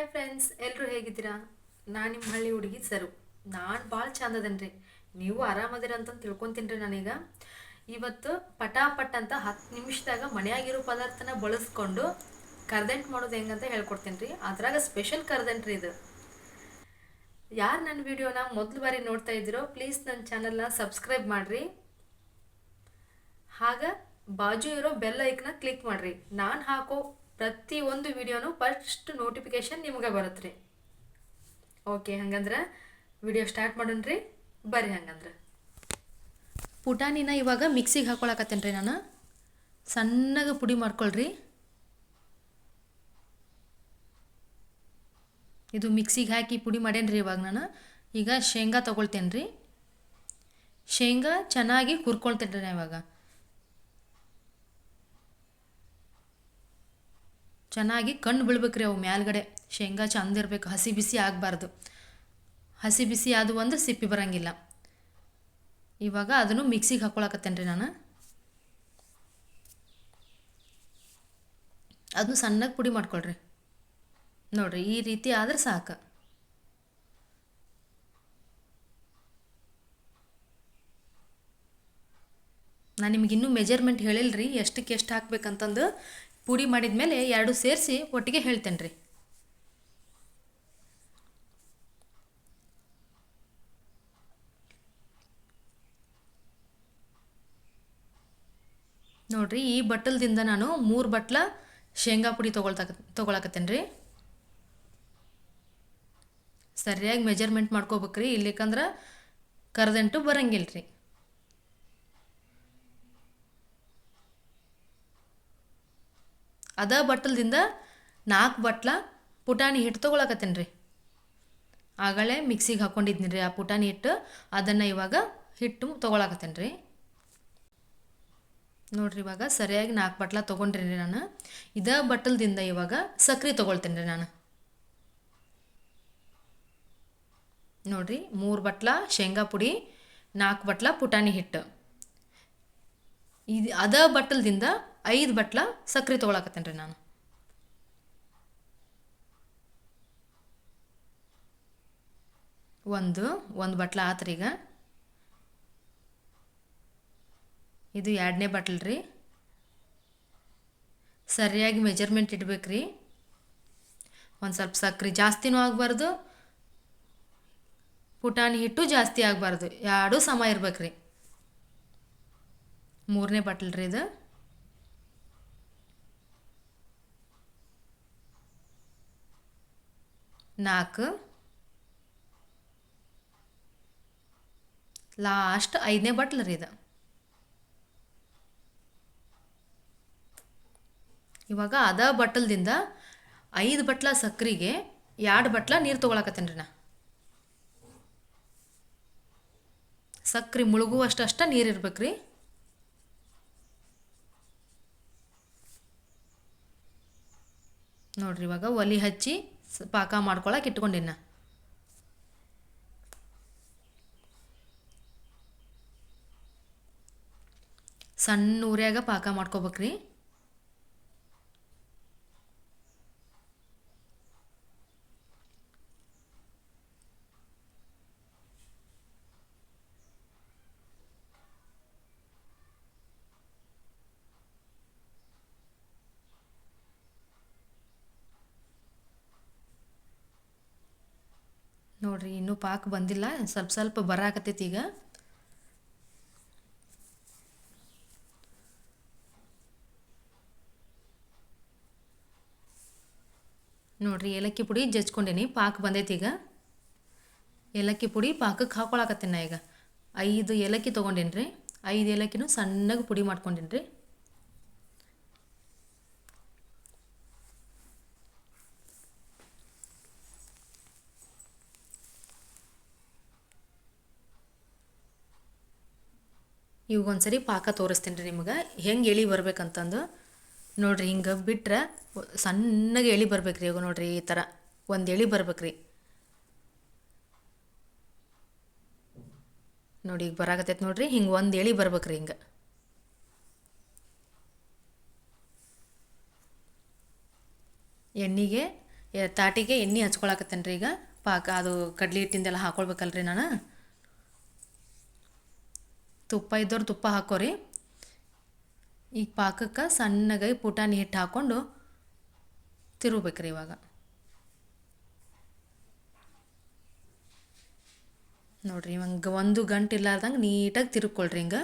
Hi friends ಎಲ್ಲರೂ ಹೇಗಿದ್ದೀರಾ? ನಾನು ನಿಮ್ಮ ಹಳ್ಳಿ ಹುಡುಗಿ ಸರು. ನಾನು ಭಾಳ ಚಂದ ಅದನ್ರಿ ನೀವು ಆರಾಮದಿರ ಅಂತ ತಿಳ್ಕೊತೀನಿ ರೀ ನಾನೀಗ. ಇವತ್ತು ಪಟಾಪಟ್ ಅಂತ ಹತ್ತು ನಿಮಿಷದಾಗ ಮನೆಯಾಗಿರೋ ಪದಾರ್ಥನ ಬಳಸ್ಕೊಂಡು ಕರ್ದಂಟ್ ಮಾಡೋದು ಹೆಂಗಂತ ಹೇಳ್ಕೊಡ್ತೀನಿ ರೀ ಅದ್ರಾಗ ಸ್ಪೆಷಲ್ ಕರ್ದಂಟ್ ರೀ ಇದು. ಯಾರು ನನ್ನ ವಿಡಿಯೋನ ಮೊದಲು ಬಾರಿ ನೋಡ್ತಾ ಇದ್ದೀರೋ, ಪ್ಲೀಸ್ ನನ್ನ ಚಾನಲ್ನ ಸಬ್ಸ್ಕ್ರೈಬ್ ಮಾಡಿರಿ. ಹಾಗ ಬಾಜು ಇರೋ ಬೆಲ್ ಐಕ್ನ ಕ್ಲಿಕ್ ಮಾಡಿರಿ. ನಾನು ಹಾಕೋ ಪ್ರತಿ ಒಂದು ವಿಡಿಯೋನು ಫಸ್ಟ್ ನೋಟಿಫಿಕೇಶನ್ ನಿಮ್ಗೆ ಬರುತ್ತೆ ರೀ ಓಕೆ ಹಂಗಂದ್ರೆ ವಿಡಿಯೋ ಸ್ಟಾರ್ಟ್ ಮಾಡೋಣ ರೀ ಬರ್ರಿ ಹಂಗಂದ್ರೆ. ಪುಟಾಣಿನ ಇವಾಗ ಮಿಕ್ಸಿಗೆ ಹಾಕೊಳಕತ್ತೇನೆ ರೀ ನಾನು? ಸಣ್ಣಗೆ ಪುಡಿ ಮಾಡ್ಕೊಳ್ರಿ. ಇದು ಮಿಕ್ಸಿಗೆ ಹಾಕಿ ಪುಡಿ ಮಾಡೇನಿ ರೀ ಇವಾಗ ನಾನು. ಈಗ ಶೇಂಗಾ ತೊಗೊಳ್ತೇನೆ ರೀ ಶೇಂಗಾ ಚೆನ್ನಾಗಿ ಹುರ್ಕೊಳ್ತೇನೆ ರೀ ಇವಾಗ. ಚೆನ್ನಾಗಿ ಕಣ್ಣು ಬೀಳ್ಬೇಕ್ರಿ ಅವು ಮ್ಯಾಲ್ಗಡೆ. ಶೇಂಗಾ ಚಂದ ಇರಬೇಕು, ಹಸಿ ಬಿಸಿ ಆಗಬಾರ್ದು. ಹಸಿ ಬಿಸಿ ಆದವು ಅಂದ್ರೆ ಸಿಪ್ಪಿ ಬರಂಗಿಲ್ಲ. ಇವಾಗ ಅದನ್ನು ಮಿಕ್ಸಿಗೆ ಹಾಕೊಳಕತ್ತೇನೆ ರೀ ನಾನು. ಅದನ್ನು ಸಣ್ಣಗೆ ಪುಡಿ ಮಾಡ್ಕೊಳ್ರಿ. ನೋಡ್ರಿ, ಈ ರೀತಿ ಆದ್ರೆ ಸಾಕು. ನಾನು ನಿಮ್ಗೆ ಇನ್ನೂ ಮೆಜರ್ಮೆಂಟ್ ಹೇಳಿಲ್ಲ ರೀ ಎಷ್ಟಕ್ಕೆ ಎಷ್ಟು ಹಾಕ್ಬೇಕಂತಂದು. ಪುಡಿ ಮಾಡಿದ ಮೇಲೆ ಎರಡು ಸೇರಿಸಿ ಒಟ್ಟಿಗೆ ಹೇಳ್ತೇನೆ ರೀ. ನೋಡ್ರಿ, ಈ ಬಟ್ಟಲ್ದಿಂದ ನಾನು ಮೂರು ಬಟ್ಲ ಶೇಂಗಾ ಪುಡಿ ತೊಗೊಳ್ತಕ್ಕ ತೊಗೊಳಕತ್ತೇನೆ ರೀ. ಸರಿಯಾಗಿ ಮೆಜರ್ಮೆಂಟ್ ಮಾಡ್ಕೋಬೇಕ್ರಿ, ಇಲ್ಲಿಕಂದ್ರೆ ಕರೆದಂಟು ಬರಂಗಿಲ್ಲ ರೀ ಅದ ಬಟ್ಟಲ್ದಿಂದ ನಾಲ್ಕು ಬಟ್ಲ ಪುಟಾಣಿ ಹಿಟ್ಟು ತೊಗೊಳಕತ್ತೇನೆ ರೀ ಆಗಲೇ ಮಿಕ್ಸಿಗೆ ಹಾಕ್ಕೊಂಡಿದ್ನಿ ರೀ ಆ ಪುಟಾಣಿ ಹಿಟ್ಟು. ಅದನ್ನು ಇವಾಗ ಹಿಟ್ಟು ತೊಗೊಳಕತ್ತೇನೆ ರೀ ನೋಡ್ರಿ ಇವಾಗ ಸರಿಯಾಗಿ ನಾಲ್ಕು ಬಟ್ಲ ತೊಗೊಂಡ್ರಿ ರೀ ನಾನು. ಇದ ಬಟ್ಟಲ್ದಿಂದ ಇವಾಗ ಸಕ್ರೆ ತೊಗೊಳ್ತೀನಿ ರೀ ನಾನು. ನೋಡ್ರಿ ಮೂರು ಬಟ್ಲ ಶೇಂಗಾ ಪುಡಿ ನಾಲ್ಕು ಬಟ್ಲ ಪುಟಾಣಿ ಹಿಟ್ಟು. ಇದು ಅದ ಬಟ್ಟಲ್ದಿಂದ ಐದು ಬಟ್ಲ ಸಕ್ಕರೆ ತೊಗೊಳಕತ್ತೇನೆ ರೀ ನಾನು. ಒಂದು ಒಂದು ಬಟ್ಲ ಆತ್ರಿ ಈಗ. ಇದು ಎರಡನೇ ಬಟ್ಲ್ ರೀ ಸರಿಯಾಗಿ ಮೆಜರ್ಮೆಂಟ್ ಇಡ್ಬೇಕು ರೀ ಒಂದು ಸ್ವಲ್ಪ ಸಕ್ಕರೆ ಜಾಸ್ತಿನೂ ಆಗಬಾರ್ದು. ಪುಟಾಣಿ ಹಿಟ್ಟು ಜಾಸ್ತಿ ಆಗಬಾರ್ದು. ಎರಡೂ ಸಮ ಇರ್ಬೇಕು ರೀ ಮೂರನೇ ಬಟ್ಲ್ ರೀ ಇದು. ನಾಲ್ಕು. ಲಾಸ್ಟ್ ಐದನೇ ಬಟ್ಲ್ ರೀ ಇದು. ಇವಾಗ ಅದ ಬಟ್ಟಲ್ದಿಂದ ಐದು ಬಟ್ಲ ಸಕ್ರೆಗೆ ಎರಡು ಬಟ್ಲ ನೀರು ತೊಗೊಳಕತ್ತೇನೆ ರೀ ನಾ. ಸಕ್ರೆ ಮುಳುಗುವಷ್ಟು ಅಷ್ಟ ನೀರು ಇರ್ಬೇಕ್ರಿ. ನೋಡ್ರಿ ಇವಾಗ ಒಲಿ ಹಚ್ಚಿ ಪಾಕ ಮಾಡ್ಕೊಳಕ್ಕೆ ಇಟ್ಕೊಂಡಿನ ಸಣ್ಣ ಊರ್ಯಾಗ ಪಾಕ ಮಾಡ್ಕೋಬೇಕ್ರಿ. ನೋಡ್ರಿ, ಇನ್ನೂ ಪಾಕ ಬಂದಿಲ್ಲ, ಸ್ವಲ್ಪ ಸ್ವಲ್ಪ ಬರಾಕತ್ತೈತಿ ಈಗ. ನೋಡ್ರಿ, ಏಲಕ್ಕಿ ಪುಡಿ ಜಜ್ಕೊಂಡೇನಿ, ಪಾಕ ಬಂದೈತಿ ಈಗ. ಏಲಕ್ಕಿ ಪುಡಿ ಪಾಕಕ್ಕೆ ಹಾಕೊಳಕತ್ತೀನಿ ನಾ ಈಗ. ಐದು ಏಲಕ್ಕಿ ತೊಗೊಂಡೇನಿ ರೀ ಐದು ಏಲಕ್ಕಿನೂ ಸಣ್ಣಗೆ ಪುಡಿ ಮಾಡ್ಕೊಂಡೇನಿ ರೀ ಇವಾಗ ಒಂದ್ಸರಿ ಪಾಕ ತೋರಿಸ್ತೀನಿ ರೀ ನಿಮ್ಗೆ. ಹೆಂಗೆ ಎಳಿ ಬರ್ಬೇಕಂತಂದು. ನೋಡ್ರಿ, ಹಿಂಗೆ ಬಿಟ್ರೆ ಸಣ್ಣಗೆ ಎಳಿ ರೀ ಇವಾಗ ನೋಡ್ರಿ ಈ ಥರ ಒಂದು ಎಳಿ ಬರ್ಬೇಕ್ರಿ. ನೋಡಿ, ಈಗ ಬರಾಕತ್ತೈತೆ ನೋಡ್ರಿ, ಹಿಂಗೆ ಒಂದು ಎಳಿ ಬರ್ಬೇಕ್ರಿ ಹಿಂಗೆ. ಎಣ್ಣೆಗೆ ತಾಟಿಗೆ ಎಣ್ಣೆ ಹಚ್ಕೊಳಕತ್ತೇನೆ ರೀ ಈಗ. ಪಾಕ, ಅದು ಕಡ್ಲಿ ಹಿಟ್ಟಿಂದೆಲ್ಲ ಹಾಕೊಳ್ಬೇಕಲ್ರಿ ನಾನು. ತುಪ್ಪ ಇದ್ದವ್ರು ತುಪ್ಪ ಹಾಕೋರಿ. ಈಗ ಪಾಕಕ್ಕೆ ಸಣ್ಣಗಾಗಿ ಪುಟಾಣಿ ಹಿಟ್ಟು ಹಾಕ್ಕೊಂಡು ತಿರುಗ್ಬೇಕ್ರಿ ಇವಾಗ. ನೋಡ್ರಿ ಇವಂಗೆ ಒಂದು ಗಂಟೆ ಇಲ್ಲಾರ್ದಂಗೆ ನೀಟಾಗಿ ತಿರುಗ್ಕೊಳ್ರಿ ಹಿಂಗೆ.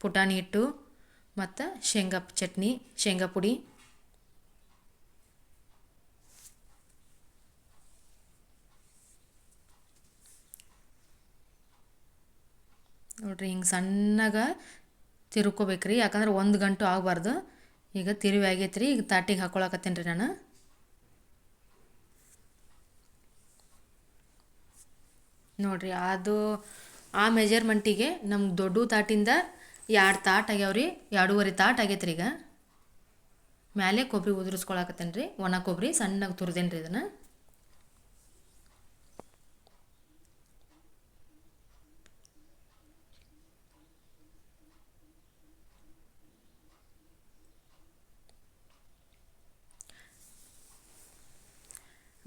ಪುಟಾಣಿ ಹಿಟ್ಟು ಮತ್ತು ಶೇಂಗಾ ಚಟ್ನಿ, ಶೇಂಗಾ ಪುಡಿ. ನೋಡ್ರಿ ಹಿಂಗೆ ಸಣ್ಣಗೆ ತಿರ್ಕೋಬೇಕ್ರಿ. ಯಾಕಂದ್ರೆ ಒಂದು ಗಂಟು ಆಗಬಾರ್ದು. ಈಗ ತಿರುವಿ ಆಗೈತೆ ರೀ ಈಗ ತಾಟಿಗೆ ಹಾಕ್ಕೊಳಕತ್ತೀನಿ ರೀ ನಾನು. ನೋಡಿರಿ, ಅದು ಆ ಮೆಜರ್ಮೆಂಟಿಗೆ ನಮ್ಗೆ ದೊಡ್ಡ ತಾಟಿಂದ ಎರಡು ತಾಟ್ ಆಗ್ಯಾವ್ರಿ ಎರಡೂವರೆ ತಾಟ್ ಆಗೈತೆ ರೀ ಈಗ. ಮ್ಯಾಲೆ ಕೊಬ್ಬರಿ ಉದುರಿಸ್ಕೊಳಕತ್ತೇನೆ ರೀ. ಒಣ ಕೊಬ್ಬರಿ ಸಣ್ಣಗೆ ತುರಿದೇನೆ ರೀ ಇದನ್ನು.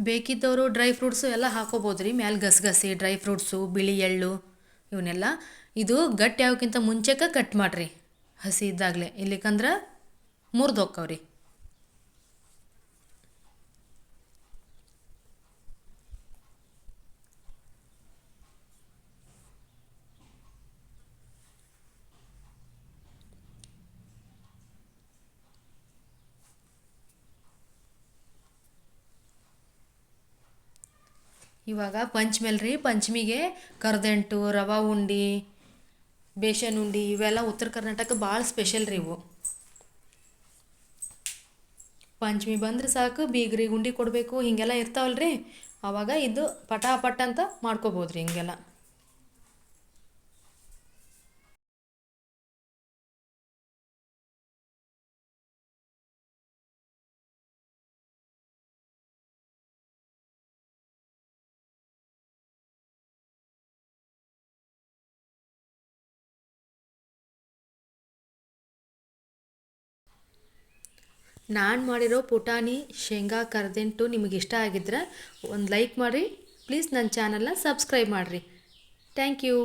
ಬೇಕಿದ್ದವರು ಡ್ರೈ ಫ್ರೂಟ್ಸು ಎಲ್ಲ ಹಾಕೋಬೋದು ರೀ ಮ್ಯಾಲೆ ಗಸಗಸೆ, ಡ್ರೈ ಫ್ರೂಟ್ಸು, ಬಿಳಿ ಎಳ್ಳು, ಇವನ್ನೆಲ್ಲ. ಇದು ಗಟ್ಟಿ ಆಗೋಕ್ಕಿಂತ ಮುಂಚೆಗೆ ಕಟ್ ಮಾಡಿರಿ. ಹಸಿ ಇದ್ದಾಗಲೇ. ಇಲ್ಲಿಕಂದ್ರೆ ಮುರಿದು ಇವಾಗ ಪಂಚಮೇಲೆ ರೀ ಪಂಚಮಿಗೆ ಕರ್ದಂಟು, ರವಾ ಉಂಡೆ ಬೇಸನ್ ಉಂಡೆ, ಇವೆಲ್ಲ ಉತ್ತರ ಕರ್ನಾಟಕ ಭಾಳ ಸ್ಪೆಷಲ್ ರೀ ಇವು. ಪಂಚಮಿ ಬಂದ್ರೆ ಸಾಕು, ಬೀಗ್ರಿಗೆ ಉಂಡಿ ಕೊಡಬೇಕು, ಹೀಗೆಲ್ಲ ಇರ್ತಾವಲ್ರಿ. ಆವಾಗ ಇದು ಪಟಾಪಟ ಅಂತ ಮಾಡ್ಕೋಬೋದು ರೀ ಹಿಂಗೆಲ್ಲ. ನಾನು ಮಾಡಿರೋ ಪುಟಾಣಿ, ಶೇಂಗಾ ಕರ್ದೆಂಟು ನಿಮಗೆ ಇಷ್ಟ ಆಗಿದ್ರೆ ಒಂದು ಲೈಕ್ ಮಾಡಿರಿ. ಪ್ಲೀಸ್ ನನ್ನ ಚಾನಲ್ನ ಸಬ್ಸ್ಕ್ರೈಬ್ ಮಾಡಿರಿ. Thank you